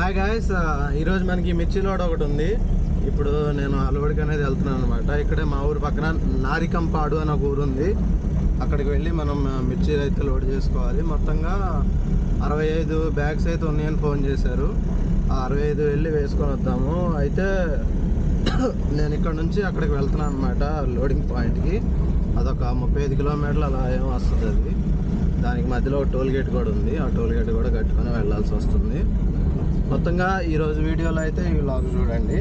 Hi guys ఈరోజు మనకి మిర్చి లోడ్ ఒకటి ఉంది. ఇప్పుడు నేను అలవడికి అనేది వెళ్తున్నాను అనమాట ఇక్కడే మా ఊరు పక్కన నారికంపాడు అని ఒక ఊరు ఉంది. అక్కడికి వెళ్ళి మనం మిర్చి అయితే లోడ్ చేసుకోవాలి. మొత్తంగా అరవై ఐదు బ్యాగ్స్ అయితే ఉన్నాయని ఫోన్ చేశారు. ఆ అరవై ఐదు వెళ్ళి వేసుకొని వద్దాము. అయితే నేను ఇక్కడ నుంచి అక్కడికి వెళ్తున్నాను అనమాట లోడింగ్ పాయింట్కి. అదొక ముప్పై ఐదు కిలోమీటర్లు అలా ఏం వస్తుంది అది. దానికి మధ్యలో ఒక టోల్ గేట్ కూడా ఉంది. ఆ టోల్ గేట్ కూడా కట్టుకొని వెళ్ళాల్సి వస్తుంది. మొత్తంగా ఈరోజు వీడియోలో అయితే ఈ వ్లాగ్ చూడండి.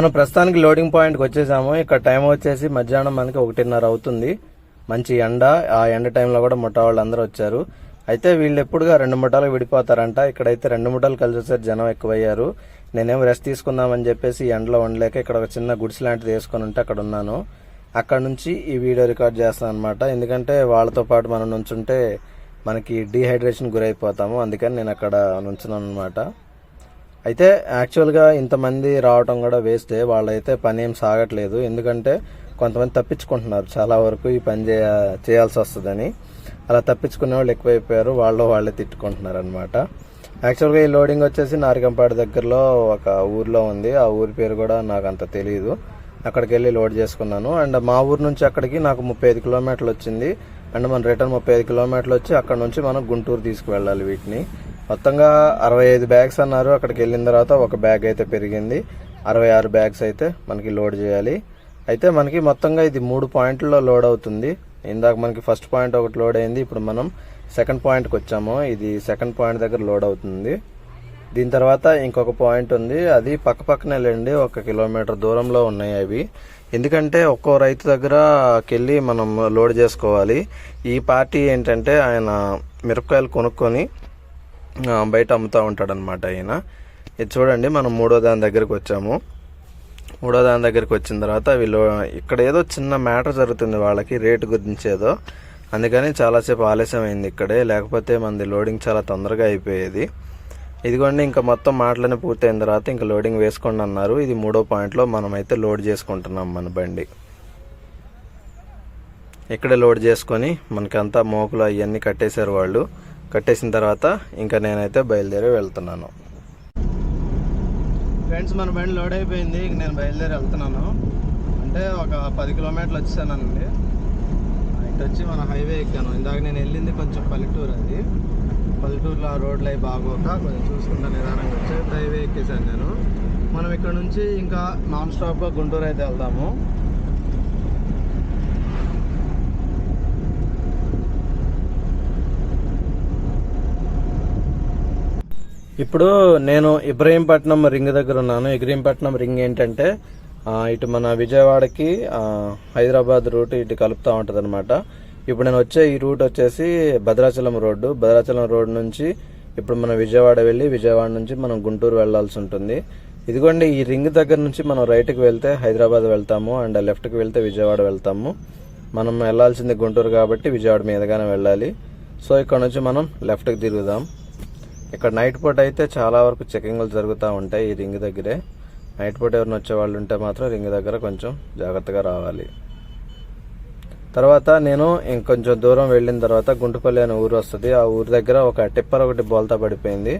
మనం ప్రస్తుతానికి లోడింగ్ పాయింట్కి వచ్చేసాము. ఇక్కడ టైం వచ్చేసి మధ్యాహ్నం మనకి ఒకటిన్నర అవుతుంది. మంచి ఎండ. ఆ ఎండ టైంలో కూడా ముఠా వాళ్ళు అందరూ వచ్చారు. అయితే వీళ్ళు ఎప్పుడుగా రెండు ముఠాలు విడిపోతారంట. ఇక్కడైతే రెండు ముఠాలు కలిసి వచ్చారు జనం ఎక్కువయ్యారు. నేనేం రెస్ట్ తీసుకుందామని చెప్పేసి ఎండలో ఉండలేక ఇక్కడ ఒక చిన్న గుడిసె లాంటిది వేసుకొని ఉంటే అక్కడ ఉన్నాను. అక్కడ నుంచి ఈ వీడియో రికార్డ్ చేస్తాను అనమాట ఎందుకంటే వాళ్ళతో పాటు మనం నుంచుంటే మనకి డీహైడ్రేషన్ గురైపోతాము. అందుకని నేను అక్కడ నుంచున్నాను అనమాట అయితే యాక్చువల్గా ఇంతమంది రావటం కూడా వేస్తే వాళ్ళైతే పని ఏం సాగట్లేదు. ఎందుకంటే కొంతమంది తప్పించుకుంటున్నారు. చాలా వరకు ఈ పని చేయ చేయాల్సి వస్తుందని. అలా తప్పించుకునే వాళ్ళు ఎక్కువైపోయారు. వాళ్ళు వాళ్ళే తిట్టుకుంటున్నారు అనమాట యాక్చువల్గా ఈ లోడింగ్ వచ్చేసి నారికంపాడు దగ్గరలో ఒక ఊర్లో ఉంది. ఆ ఊరి పేరు కూడా నాకు అంత తెలియదు అక్కడికి వెళ్ళి లోడ్ చేసుకున్నాను. అండ్ మా ఊరు నుంచి అక్కడికి నాకు ముప్పై ఐదు కిలోమీటర్లు వచ్చింది. అండ్ మనం రిటర్న్ ముప్పై ఐదు కిలోమీటర్లు వచ్చి అక్కడ నుంచి మనం గుంటూరు తీసుకువెళ్ళాలి వీటిని. మొత్తంగా అరవై ఐదు బ్యాగ్స్ అన్నారు. అక్కడికి వెళ్ళిన తర్వాత ఒక బ్యాగ్ అయితే పెరిగింది. అరవై ఆరు బ్యాగ్స్ అయితే మనకి లోడ్ చేయాలి. అయితే మనకి మొత్తంగా ఇది మూడు పాయింట్లలో లోడ్ అవుతుంది. ఇందాక మనకి ఫస్ట్ పాయింట్ ఒకటి లోడ్ అయింది. ఇప్పుడు మనం సెకండ్ పాయింట్కి వచ్చాము. ఇది సెకండ్ పాయింట్ దగ్గర లోడ్ అవుతుంది. దీని తర్వాత ఇంకొక పాయింట్ ఉంది. అది పక్క పక్కనే లేండి. ఒక కిలోమీటర్ దూరంలో ఉన్నాయి అవి. ఎందుకంటే ఒక్కో రైతు దగ్గరకి వెళ్ళి మనం లోడ్ చేసుకోవాలి. ఈ పార్టీ ఏంటంటే ఆయన మిరపకాయలు కొనుక్కొని బయట అమ్ముతూ ఉంటాడనమాట ఆయన ఇది చూడండి మనం మూడో దాని దగ్గరికి వచ్చాము. మూడో దాని దగ్గరికి వచ్చిన తర్వాత వీళ్ళు ఇక్కడ ఏదో చిన్న మ్యాటర్ జరుగుతుంది వాళ్ళకి రేటు గురించి ఏదో. అందుకని చాలాసేపు ఆలస్యం అయింది ఇక్కడే. లేకపోతే మనది లోడింగ్ చాలా తొందరగా అయిపోయేది. ఇదిగోండి ఇంకా మొత్తం మాటలనే పూర్తయిన తర్వాత ఇంకా లోడింగ్ వేసుకోండి అన్నారు. ఇది మూడో పాయింట్లో మనమైతే లోడ్ చేసుకుంటున్నాం మన బండి. ఇక్కడే లోడ్ చేసుకొని మనకంతా మోకులు అవన్నీ కట్టేశారు వాళ్ళు. కట్టేసిన తర్వాత ఇంకా నేనైతే బయలుదేరి వెళ్తున్నాను. ఫ్రెండ్స్ మన బండి లోడ్ అయిపోయింది. ఇక నేను బయలుదేరి వెళ్తున్నాను. అంటే ఒక పది కిలోమీటర్లు వచ్చేసానండి. ఇటు వచ్చి మన హైవే ఎక్కాను. ఇందాక నేను వెళ్ళింది కొంచెం పల్లెటూరు అది. పల్లెటూరులో ఆ రోడ్లు అవి బాగోక కొంచెం చూసుకుంటా నిదానంగా వచ్చి హైవే ఎక్కేసాను నేను. మనం ఇక్కడ నుంచి ఇంకా నాన్ స్టాప్గా గుంటూరు అయితే వెళ్దాము. ఇప్పుడు నేను ఇబ్రహీంపట్నం రింగ్ దగ్గర ఉన్నాను. ఇబ్రహీంపట్నం రింగ్ ఏంటంటే ఇటు మన విజయవాడకి హైదరాబాద్ రూట్ ఇటు కలుపుతూ ఉంటుంది అనమాట ఇప్పుడు నేను వచ్చే ఈ రూట్ వచ్చేసి భద్రాచలం రోడ్డు. భద్రాచలం రోడ్ నుంచి ఇప్పుడు మనం విజయవాడ వెళ్ళి విజయవాడ నుంచి మనం గుంటూరు వెళ్ళాల్సి ఉంటుంది. ఇదిగోండి ఈ రింగ్ దగ్గర నుంచి మనం రైట్కి వెళ్తే హైదరాబాద్ వెళ్తాము అండ్ లెఫ్ట్కి వెళ్తే విజయవాడ వెళ్తాము. మనం వెళ్ళాల్సింది గుంటూరు కాబట్టి విజయవాడ మీదగానే వెళ్ళాలి. సో ఇక్కడ నుంచి మనం లెఫ్ట్కి తిరుగుదాం. ఇక్కడ నైట్ పూట అయితే చాలా వరకు చెకింగ్లు జరుగుతూ ఉంటాయి ఈ రింగ్ దగ్గరే. నైట్ పూట ఎవరిని వచ్చే వాళ్ళు ఉంటే మాత్రం రింగ్ దగ్గర కొంచెం జాగ్రత్తగా రావాలి. తర్వాత నేను ఇంకొంచెం దూరం వెళ్ళిన తర్వాత గుంటుపల్లి అనే ఊరు వస్తుంది. ఆ ఊరు దగ్గర ఒక టిప్పర్ ఒకటి బోల్తా పడిపోయింది.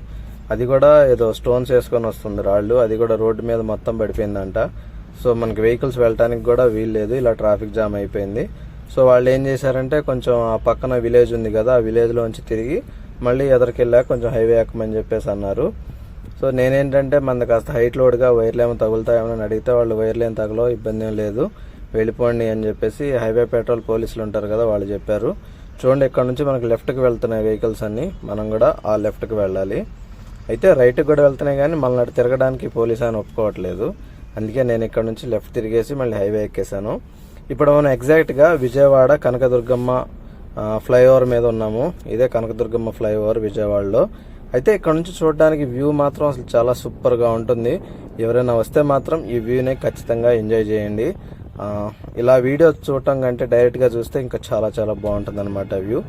అది కూడా ఏదో స్టోన్స్ వేసుకొని వస్తుంది రాళ్ళు. అది కూడా రోడ్డు మీద మొత్తం పడిపోయిందంట. సో మనకి వెహికల్స్ వెళ్ళటానికి కూడా వీలు లేదు. ఇలా ట్రాఫిక్ జామ్ అయిపోయింది. సో వాళ్ళు ఏం చేశారంటే కొంచెం ఆ పక్కన విలేజ్ ఉంది కదా ఆ విలేజ్లోంచి తిరిగి మళ్ళీ ఎదరికెళ్ళాక కొంచెం హైవే ఎక్కమని చెప్పేసి అన్నారు. సో నేనేంటంటే మనది కాస్త హైట్ లోడ్గా వైర్లు ఏమో తగులుతాయేమో అని అడిగితే వాళ్ళు వైర్లు ఏం తగలో ఇబ్బంది ఏం లేదు వెళ్ళిపోండి అని చెప్పేసి హైవే పెట్రోల్ పోలీసులు ఉంటారు కదా వాళ్ళు చెప్పారు. చూడండి ఇక్కడ నుంచి మనకి లెఫ్ట్కి వెళ్తున్నాయి వెహికల్స్ అన్ని. మనం కూడా ఆ లెఫ్ట్కి వెళ్ళాలి. అయితే రైట్కి కూడా వెళ్తున్నాయి కానీ మళ్ళీ అటు తిరగడానికి పోలీస్ అని ఒప్పుకోవట్లేదు. అందుకే నేను ఇక్కడ నుంచి లెఫ్ట్ తిరిగేసి మళ్ళీ హైవే ఎక్కేసాను ఇప్పుడు మనం ఎగ్జాక్ట్గా విజయవాడ కనకదుర్గమ్మ ఫ్లైఓవర్ మీద ఉన్నాము. ఇదే కనకదుర్గమ్మ ఫ్లైఓవర్ విజయవాడలో. అయితే ఇక్కడ నుంచి చూడడానికి వ్యూ మాత్రం అసలు చాలా సూపర్గా ఉంటుంది. ఎవరైనా వస్తే మాత్రం ఈ వ్యూని ఖచ్చితంగా ఎంజాయ్ చేయండి. ఇలా వీడియో చూడటం కంటే డైరెక్ట్గా చూస్తే ఇంకా చాలా చాలా బాగుంటుంది అనమాట వ్యూ.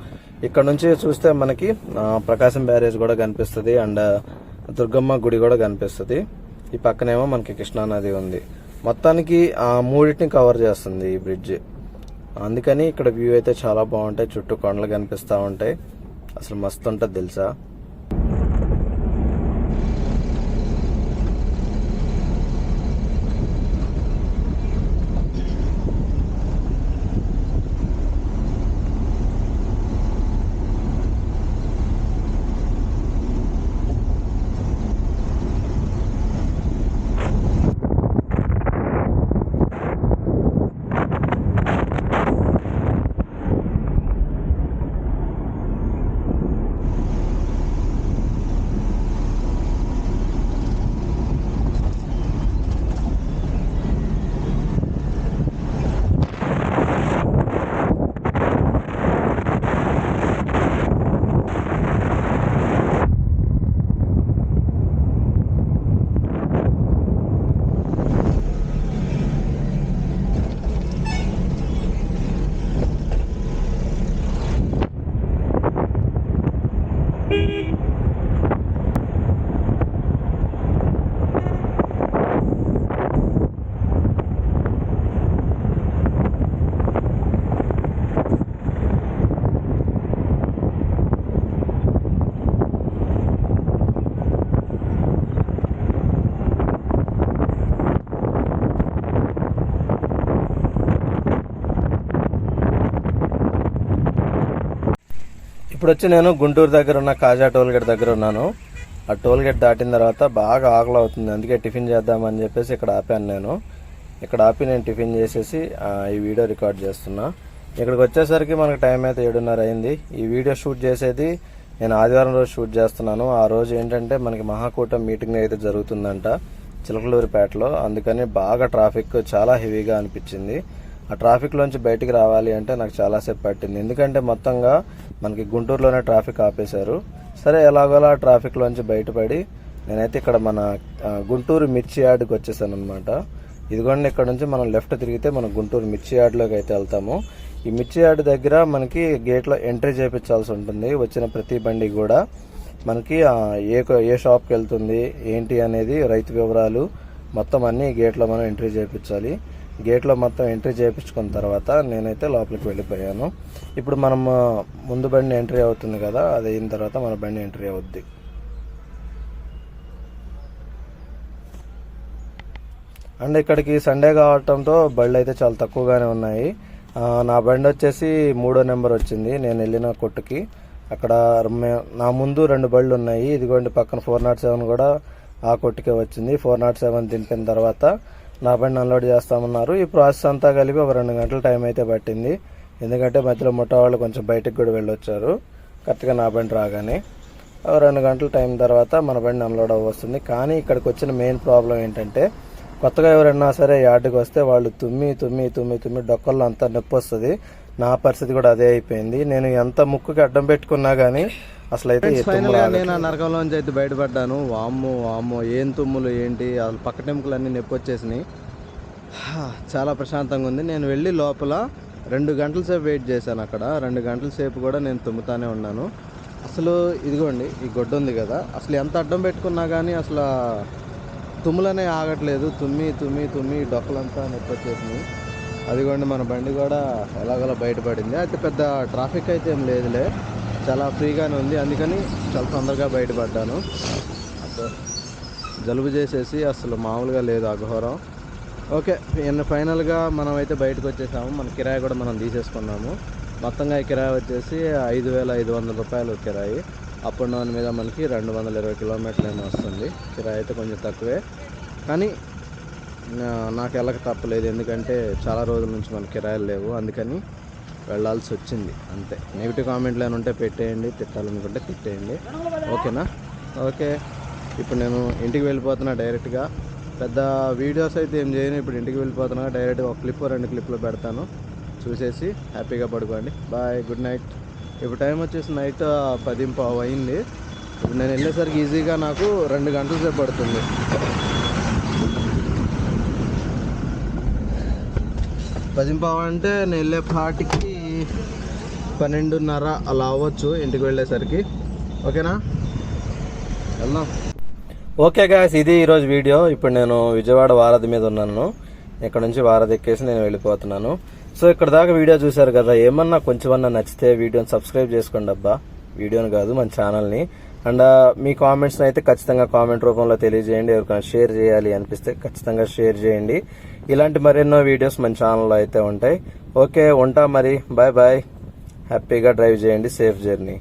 ఇక్కడ నుంచి చూస్తే మనకి ప్రకాశం బ్యారేజ్ కూడా కనిపిస్తుంది అండ్ దుర్గమ్మ గుడి కూడా కనిపిస్తుంది. ఈ పక్కనేమో మనకి కృష్ణానది ఉంది. మొత్తానికి మూడింటిని కవర్ చేస్తుంది ఈ బ్రిడ్జ్. అందుకని ఇక్కడ వ్యూ అయితే చాలా బాగుంటాయి చుట్టూ కొండలు కనిపిస్తూ ఉంటాయి. అసలు మస్తు ఉంటుంది తెలుసా? beep. ఇప్పుడు వచ్చి నేను గుంటూరు దగ్గర ఉన్న కాజా టోల్ గేట్ దగ్గర ఉన్నాను. ఆ టోల్ గేట్ దాటిన తర్వాత బాగా ఆకలి అవుతుంది. అందుకే టిఫిన్ చేద్దామని చెప్పేసి ఇక్కడ ఆపాను నేను. ఇక్కడ ఆపి నేను టిఫిన్ చేసేసి ఈ వీడియో రికార్డ్ చేస్తున్నా. ఇక్కడికి వచ్చేసరికి మనకు టైం అయితే ఏడున్నర అయింది. ఈ వీడియో షూట్ చేసేది నేను ఆదివారం రోజు షూట్ చేస్తున్నాను. ఆ రోజు ఏంటంటే మనకి మహాకూటం మీటింగ్ అయితే జరుగుతుందంట చిలకలూరిపేటలో. అందుకని బాగా ట్రాఫిక్ చాలా హెవీగా అనిపించింది. ఆ ట్రాఫిక్ లోంచి బయటికి రావాలి అంటే నాకు చాలాసేపు పట్టింది. ఎందుకంటే మొత్తంగా మనకి గుంటూరులోనే ట్రాఫిక్ ఆపేశారు. సరే ఎలాగోలా ట్రాఫిక్ లోంచి బయటపడి నేనైతే ఇక్కడ మన గుంటూరు మిర్చి యార్డ్కి వచ్చేసాను అనమాట ఇదిగోండి ఇక్కడ నుంచి మనం లెఫ్ట్ తిరిగితే మనం గుంటూరు మిర్చి యార్డ్లోకి అయితే వెళ్తాము. ఈ మిర్చి యార్డ్ దగ్గర మనకి గేట్లో ఎంట్రీ చేయించాల్సి ఉంటుంది. వచ్చిన ప్రతి బండి కూడా మనకి ఏ ఏ షాప్కి వెళ్తుంది ఏంటి అనేది రైతు వివరాలు మొత్తం అన్ని గేట్లో మనం ఎంట్రీ చేయించాలి గేట్లో మొత్తం ఎంట్రీ చేయించుకున్న తర్వాత నేనైతే లోపలికి వెళ్ళిపోయాను. ఇప్పుడు మనం ముందు బండి ఎంట్రీ అవుతుంది కదా అది అయిన తర్వాత మన బండి ఎంట్రీ అవుద్ది. అండ్ ఇక్కడికి సండే కావటంతో బళ్ళు అయితే చాలా తక్కువగానే ఉన్నాయి. నా బండి వచ్చేసి మూడో నెంబర్ వచ్చింది నేను వెళ్ళిన కొట్టుకి. అక్కడ నా ముందు రెండు బళ్ళు ఉన్నాయి. ఇదిగోండి పక్కన ఫోర్ నాట్ సెవెన్ కూడా ఆ కొట్టుకే వచ్చింది. ఫోర్ నాట్ సెవెన్ దింపిన తర్వాత నా బండి అన్లోడ్ చేస్తామన్నారు. ఈ ప్రాసెస్ అంతా కలిపి ఒక రెండు గంటల టైం అయితే పట్టింది. ఎందుకంటే మధ్యలో ముఠా వాళ్ళు కొంచెం బయటకు కూడా వెళ్ళొచ్చారు. కరెక్ట్గా నా బండి రాగానే ఒక రెండు గంటల టైం తర్వాత మన బండి అన్లోడ్ అవ్వస్తుంది. కానీ ఇక్కడికి వచ్చిన మెయిన్ ప్రాబ్లం ఏంటంటే కొత్తగా ఎవరైనా సరే యార్డుకి వస్తే వాళ్ళు తుమ్మి తుమ్మి తుమ్మి తుమ్మి డొక్కల్లో అంతా నొప్పి వస్తుంది నా పరిస్థితి కూడా అదే అయిపోయింది. నేను ఎంత ముక్కుకి అడ్డం పెట్టుకున్నా కానీ అసలు అయితే. నేను ఆ నరకంలోంచి అయితే బయటపడ్డాను. వామ్మో వామ్మో ఏం తుమ్ములు ఏంటి? అసలు పక్క టెంకులు అన్నీ నొప్పి వచ్చేసినాయి చాలా ప్రశాంతంగా ఉంది. నేను వెళ్ళి లోపల రెండు గంటల సేపు వెయిట్ చేశాను అక్కడ. రెండు గంటల సేపు కూడా నేను తుమ్ముతానే ఉన్నాను. అసలు ఇదిగోండి ఈ గొడ్డు ఉంది కదా. అసలు ఎంత అడ్డం పెట్టుకున్నా కానీ అసలు తుమ్ములనే ఆగట్లేదు. తుమ్మి తుమ్మి తుమ్మి డొక్కలంతా నొప్పి వచ్చేసినాయి అదిగోండి మన బండి కూడా ఎలాగోలా బయటపడింది. అయితే పెద్ద ట్రాఫిక్ అయితే ఏం లేదులే. చాలా ఫ్రీగానే ఉంది. అందుకని చాలా తొందరగా బయటపడ్డాను. జలుబు చేసేసి అసలు మామూలుగా లేదు అఘోరం ఓకే ఫైనల్గా మనం అయితే బయటకు వచ్చేసాము. మన కిరాయి కూడా మనం తీసేసుకున్నాము. మొత్తంగా ఈ కిరాయి వచ్చేసి ఐదు వేల ఐదు వందల రూపాయలు కిరాయి. అప్ అండ్ డౌన్ మీద మనకి రెండు వందల ఇరవై కిలోమీటర్లు ఏమో వస్తుంది. కిరాయి అయితే కొంచెం తక్కువే. కానీ నాకు వెళ్ళక తప్పలేదు. ఎందుకంటే చాలా రోజుల నుంచి మనకి కిరాయిలు లేవు. అందుకని వెళ్ళాల్సి వచ్చింది అంతే. నెగిటివ్ కామెంట్లు ఏమైనా ఉంటే పెట్టేయండి. తిట్టాలనుకుంటే తిట్టేయండి. ఓకేనా? ఓకే. ఇప్పుడు నేను ఇంటికి వెళ్ళిపోతున్నా డైరెక్ట్గా. పెద్ద వీడియోస్ అయితే ఏం చేయను. ఇప్పుడు ఇంటికి వెళ్ళిపోతున్నా డైరెక్ట్గా ఒక క్లిప్ రెండు క్లిప్లు పెడతాను. చూసేసి హ్యాపీగా పడుకోండి. బాయ్. Good night. ఇప్పుడు టైం వచ్చేసి నైట్ పదింపు అయింది. ఇప్పుడు నేను వెళ్ళేసరికి ఈజీగా నాకు రెండు గంటల సేపు పడుతుంది పది పావు అంటే నేను వెళ్ళే పాటికి పన్నెండున్నర అలా అవ్వచ్చు ఇంటికి వెళ్ళేసరికి. ఓకేనా? వెళ్దాం. ఓకే గాయస్ ఇది ఈరోజు వీడియో. ఇప్పుడు నేను విజయవాడ వారధి మీద ఉన్నాను. ఇక్కడ నుంచి వారధి ఎక్కేసి నేను వెళ్ళిపోతున్నాను. సో ఇక్కడ దాకా వీడియో చూశారు కదా ఏమన్నా కొంచెమన్నా నచ్చితే వీడియోని సబ్స్క్రైబ్ చేసుకోండి అబ్బా. వీడియోని కాదు మన ఛానల్ని. అండ్ మీ కామెంట్స్ అయితే ఖచ్చితంగా కామెంట్ రూపంలో తెలియజేయండి. ఎవరికైనా షేర్ చేయాలి అనిపిస్తే ఖచ్చితంగా షేర్ చేయండి. ఇలాంటి మరెన్నో వీడియోస్ మన ఛానల్లో అయితే ఉంటాయి. ఓకే ఉంటా మరి. బాయ్ బాయ్ హ్యాపీగా డ్రైవ్ చేయండి. Safe journey